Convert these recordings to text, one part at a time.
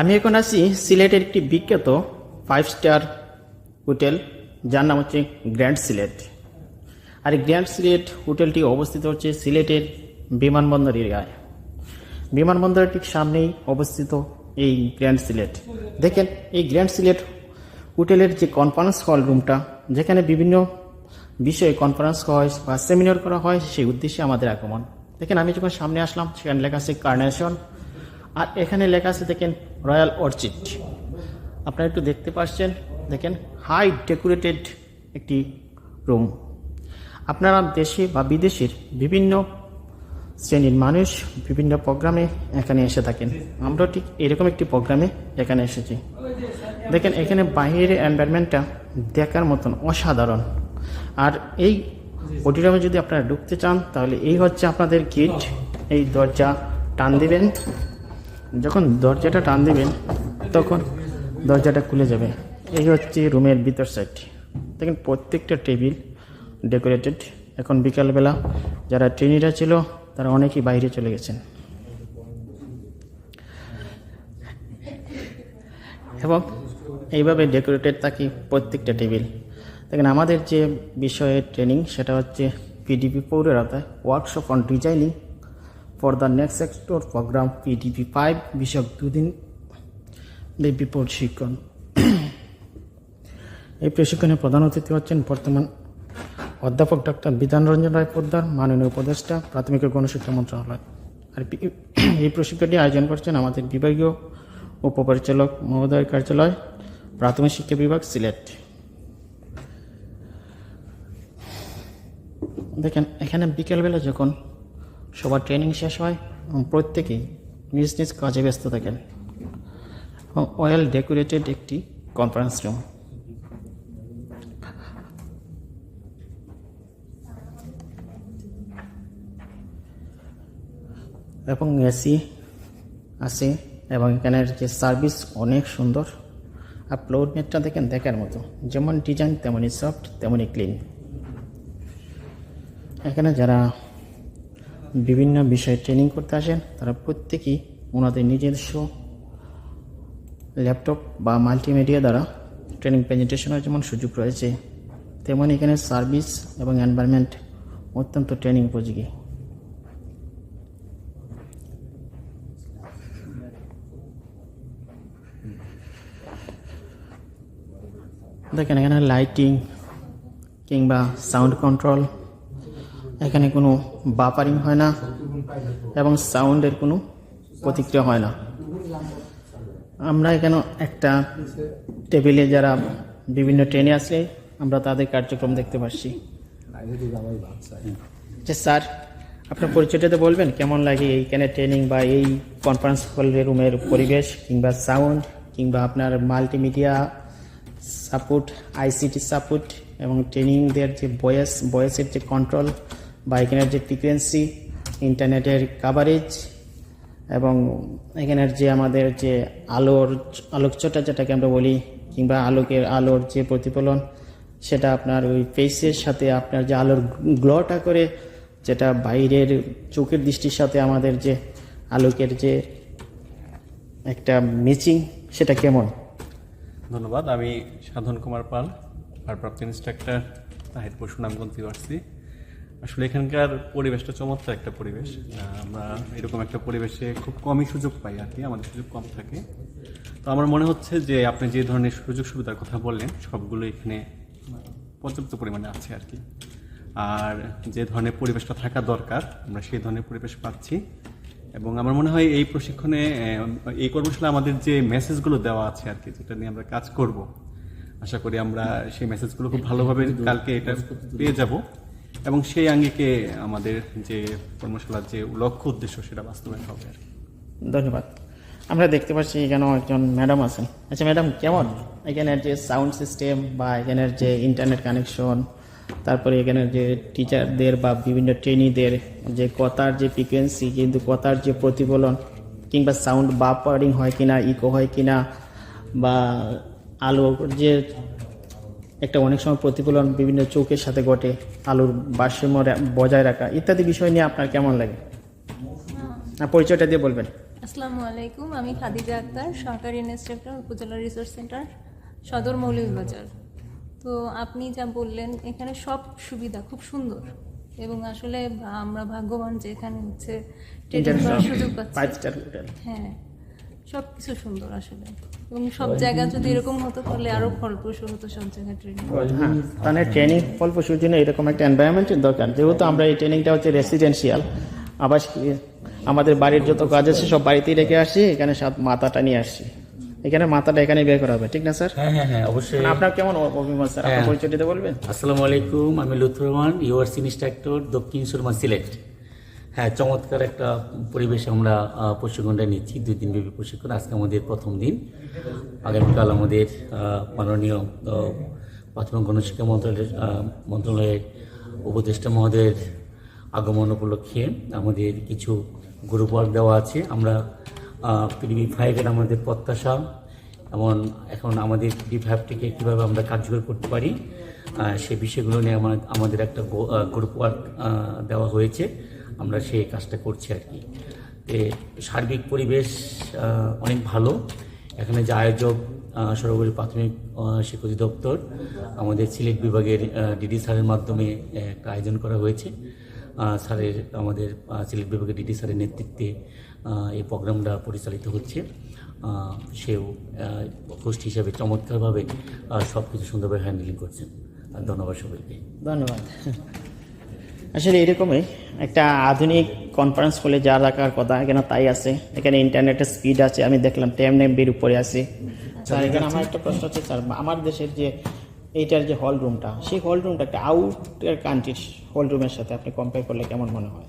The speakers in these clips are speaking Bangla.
আমি এখন আছি সিলেটের একটি বিখ্যাত ফাইভ স্টার হোটেল, যার নাম হচ্ছে গ্র্যান্ড সিলেট। আর গ্র্যান্ড সিলেট হোটেলটি অবস্থিত হচ্ছে সিলেটের বিমানবন্দর এরিয়ায়। বিমানবন্দরের ঠিক সামনেই অবস্থিত এই গ্র্যান্ড সিলেট। দেখেন, এই গ্র্যান্ড সিলেট হোটেলের যে কনফারেন্স হল রুমটা যেখানে বিভিন্ন বিষয়ে কনফারেন্স হয় বা সেমিনার করা হয়, সেই উদ্দেশ্যে আমাদের আগমন। দেখেন, আমি যখন সামনে আসলাম, সেখানে লেখা আছে কার্নেশন আর এখানে লেখা আছে, দেখেন রয়্যাল অর্চিড। আপনারা একটু দেখতে পাচ্ছেন, দেখেন, হাই ডেকোরেটেড একটি রুম। আপনারা দেশে বা বিদেশের বিভিন্ন শ্রেণির মানুষ বিভিন্ন প্রোগ্রামে এখানে এসে থাকেন। আমরা ঠিক এরকম একটি প্রোগ্রামে এখানে এসেছি। দেখেন, এখানে বাইরের এনভায়রনমেন্টটা দেখার মতন অসাধারণ। আর এই অডিটোরিয়ামে যদি আপনারা ঢুকতে চান, তাহলে এই হচ্ছে আপনাদের গেট। এই দরজা টান দিবেন। যখন দরজাটা টান দেবেন, তখন দরজাটা খুলে যাবে। এই হচ্ছে রুমের ভিতর সাইড দেখেন প্রত্যেকটা টেবিল ডেকোরেটেড এখন বিকালবেলা যারা ট্রেনিরা ছিল, তারা অনেকেই বাইরে চলে গেছেন। এবং এইভাবে ডেকোরেটেড থাকি প্রত্যেকটা টেবিল। দেখেন আমাদের যে বিষয়ে ট্রেনিং সেটা হচ্ছে পিডিপি পৌরের আওতায় workshop on designing for the next sector program PDP five বিষয়ক দুদিন ব্যাপী প্রশিক্ষণ এই প্রশিক্ষণে প্রধান অতিথি হচ্ছেন বর্তমান অধ্যাপক ডক্টর বিধান রঞ্জন রায় পোদ্দার, মাননীয় উপদেষ্টা, প্রাথমিক গণশিক্ষা মন্ত্রণালয়। আর এই প্রশিক্ষণটি আয়োজন করছেন আমাদের বিভাগীয় উপপরিচালক মহোদয় কার্যালয়, প্রাথমিক শিক্ষা বিভাগ, সিলেট। দেখেন, এখানে বিকেলবেলা যখন সবার ট্রেনিং শেষ হয় এবং প্রত্যেকেই নিজ নিজ কাজে ব্যস্ত থাকেন। এবং ওয়েল ডেকোরেটেড একটি কনফারেন্স রুম এবং এসি আছে এবং এখানের যে সার্ভিস অনেক সুন্দর। আর ফ্লোর নেটটা দেখেন দেখার মতো। যেমন ডিজাইন তেমনই সফট তেমনই ক্লিন এখানে যারা বিভিন্ন বিষয়ে ট্রেনিং করতে আসেন, তারা প্রত্যেকেই ওনাদের নিজস্ব ল্যাপটপ বা মাল্টিমিডিয়া দ্বারা ট্রেনিং প্রেজেন্টেশনের যেমন সুযোগ রয়েছে, তেমন এখানে সার্ভিস এবং এনভায়রনমেন্ট অত্যন্ত ট্রেনিং উপযোগী। দেখেন এখানে লাইটিং কিংবা সাউন্ড কন্ট্রোল এখানে কোনো বাপারিং হয় না এবং সাউন্ডের কোনো প্রতিক্রিয়া হয় না। আমরা এখানে একটা টেবিলে যারা বিভিন্ন ট্রেনে আসলে আমরা তাদের কার্যক্রম দেখতে পাচ্ছি। যে স্যার, আপনার পরিচয়টা তো বলবেন? কেমন লাগে এইখানে ট্রেনিং বা এই কনফারেন্স হলের রুমের পরিবেশ, কিংবা সাউন্ড কিংবা আপনার মাল্টিমিডিয়া সাপোর্ট আইসিটি সাপোর্ট এবং ট্রেনিংদের যে বয়েস, বয়েসের যে কন্ট্রোল বা এখানের যে ফ্রিকুয়েন্সি ইন্টারনেটের কাভারেজ এবং এখানের যে আমাদের যে আলোর আলোকচটা যেটাকে আমরা বলি, কিংবা আলোকের আলোর যে প্রতিফলন, সেটা আপনার ওই ফেসের সাথে আপনার যে আলোর গ্লোটা করে, যেটা বাইরের চোখের দৃষ্টির সাথে আমাদের যে আলোকের যে একটা ম্যাচিং সেটা কেমন? ধন্যবাদ। আমি সাধন কুমার পাল, ভারপ্রাপ্ত ইন্সট্রাক্টর তাহিরপুর সুনামগঞ্জ ইউনিভার্সিটি আসলে এখানকার পরিবেশটা চমৎকার একটা পরিবেশ। আমরা এরকম একটা পরিবেশে খুব কমই সুযোগ পাই আর কি, আমাদের সুযোগ কম থাকে। তো আমার মনে হচ্ছে যে আপনি যে ধরনের সুযোগ সুবিধার কথা বললেন, সবগুলো এখানে পর্যাপ্ত পরিমাণে আছে আর কি। আর যে ধরনের পরিবেশটা থাকা দরকার, আমরা সেই ধরনের পরিবেশ পাচ্ছি। এবং আমার মনে হয় এই প্রশিক্ষণে এই কর্মশালা আমাদের যে মেসেজগুলো দেওয়া আছে আর কি, যেটা নিয়ে আমরা কাজ করব, আশা করি আমরা সেই মেসেজগুলো খুব ভালোভাবে কালকে এটা পেয়ে যাব। এবং সেই আঙ্গিকে আমাদের যে কর্মশালার যে লক্ষ্য উদ্দেশ্য, সেটা বাস্তবায়ন হবে আর ধন্যবাদ। আমরা দেখতে পাচ্ছি এখানেও একজন ম্যাডাম আছেন। আচ্ছা ম্যাডাম, কেমন? এখানের যে সাউন্ড সিস্টেম বা এখানের যে ইন্টারনেট কানেকশন, তারপরে এখানের যে টিচারদের বা বিভিন্ন ট্রেনিদের যে কথার যে ফ্রিকোয়েন্সি, কিন্তু কথার যে প্রতিফলন, কিংবা সাউন্ড বাপারিং হয় কিনা, ইকো হয় কিনা, বা আলোর যে একটা অনেক সময় প্রতিফলন বিভিন্ন চোখের সাথে ঘটে আলুর ভারসাম্য বজায় রাখা ইত্যাদি বিষয় নিয়ে আপনার কেমন লাগে? না পরিচয়টা দিয়ে বলবেন। আসসালামু আলাইকুম আমি খাদিজা আক্তার সরকারি ইনস্ট্রাক্টর উপজেলা রিসোর্স সেন্টার সদর মৌলভীবাজার। তো আপনি যা বললেন এখানে সব সুবিধা খুব সুন্দর। এবং আসলে আমরা ভাগ্যবান যে এখানে হচ্ছে সুযোগ পাচ্ছি। হ্যাঁ। সব কিছু সুন্দর আসলে। এবং সব জায়গা যদি এরকম হতো তাহলে আরও ফলপ্রসূ হতো সব জায়গায় ট্রেনিং তাহলে ট্রেনিং ফলপ্রসূর জন্য এরকম একটা এনভায়রনমেন্টের দরকার। যেহেতু আমরা এই ট্রেনিংটা হচ্ছে রেসিডেন্সিয়াল আবার আমাদের বাড়ির যত কাজ আছে সব বাড়িতেই রেখে আসি এখানে সাত মাথাটা নিয়ে আসছি এখানে মাথাটা এখানে বের করা হবে ঠিক না স্যার? হ্যাঁ হ্যাঁ হ্যাঁ অবশ্যই। মানে আপনার কেমন অভিমত স্যার? আপনার। পরিচয় দিতে বলবেন? আসসালামু আলাইকুম আমি লুৎফর রহমান ইউআরসি ইনস্ট্রাক্টর দক্ষিণ সুরমা সিলেট হ্যাঁ চমৎকার একটা পরিবেশ আমরা প্রশিক্ষণটা নিচ্ছি, দুই দিন ব্যাপী প্রশিক্ষণ। আজকে আমাদের প্রথম দিন। আগামীকাল আমাদের মাননীয় প্রাথমিক গণশিক্ষা মন্ত্রণালয়ের মন্ত্রণালয়ের উপদেষ্টা মহোদয়ের আগমন উপলক্ষে আমাদের কিছু গ্রুপ ওয়ার্ক দেওয়া আছে। আমরা পিডিবি ফাইভের আমাদের প্রত্যাশা এমন এখন আমাদের ডি ফাইভটিকে কীভাবে আমরা কার্যকর করতে পারি সে বিষয়গুলো নিয়ে আমার, আমাদের একটা গ্রুপ ওয়ার্ক দেওয়া হয়েছে। আমরা সেই কাজটা করছি আর কি। সার্বিক পরিবেশ অনেক ভালো। এখানে যে আয়োজক সর্বোপরি প্রাথমিক শিক্ষা অধিদপ্তর, আমাদের সিলেট বিভাগের ডিডি স্যারের মাধ্যমে একটা আয়োজন করা হয়েছে। স্যারের, আমাদের সিলেট বিভাগের ডিডি স্যারের নেতৃত্বে এই প্রোগ্রামটা পরিচালিত হচ্ছে। সেও হোস্ট হিসাবে চমৎকারভাবে সব কিছু সুন্দরভাবে হ্যান্ডেলিং করছেন। ধন্যবাদ সবাইকে। ধন্যবাদ। আসলে এরকমই একটা আধুনিক কনফারেন্স হলে যা রাখার কথা এখানে তাই আছে এখানে ইন্টারনেটের স্পিড আছে আমি দেখলাম টেন এমবির উপরে আছে। স্যার এখানে আমার একটা প্রশ্ন হচ্ছে স্যার আমার দেশের যে এইটার যে হল রুমটা সেই হল রুমটা একটা আউটের কান্ট্রির হল রুমের সাথে আপনি কম্পেয়ার করলে কেমন মনে হয়?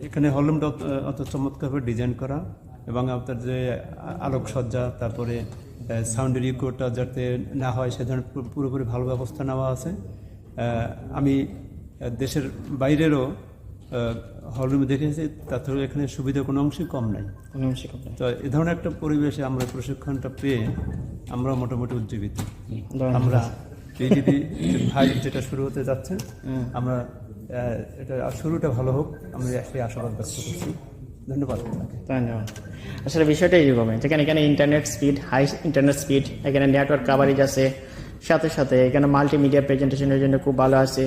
এখানে হলরুমটা অত- অত চমৎকারভাবে ডিজাইন করা এবং আপনার যে আলোকসজ্জা তারপরে সাউন্ডের ইকোটা যাতে না হয় সে ধরনের পুরোপুরি ভালো ব্যবস্থা নেওয়া আছে। আমি দেশের বাইরেরও হলরুমে দেখেছি তার থেকে এখানে সুবিধা কোনো অংশই কম নাই। কোনো অংশে কম নেই। তো এ ধরনের একটা পরিবেশে আমরা প্রশিক্ষণটা পেয়ে আমরা মোটামুটি উজ্জীবিত। আমরা পিজিবি ভাই যেটা শুরু হতে যাচ্ছে আমরা এটা শুরুটা ভালো হোক আমরা সেই আশাবাদ ব্যক্ত করছি। ধন্যবাদ ধন্যবাদ। আসলে বিষয়টা এরকমই যেখানে এখানে internet speed high internet speed এখানে নেটওয়ার্ক কাভারেজ আছে সাথে সাথে এখানে মাল্টিমিডিয়া প্রেজেন্টেশনের জন্য খুব ভালো আছে।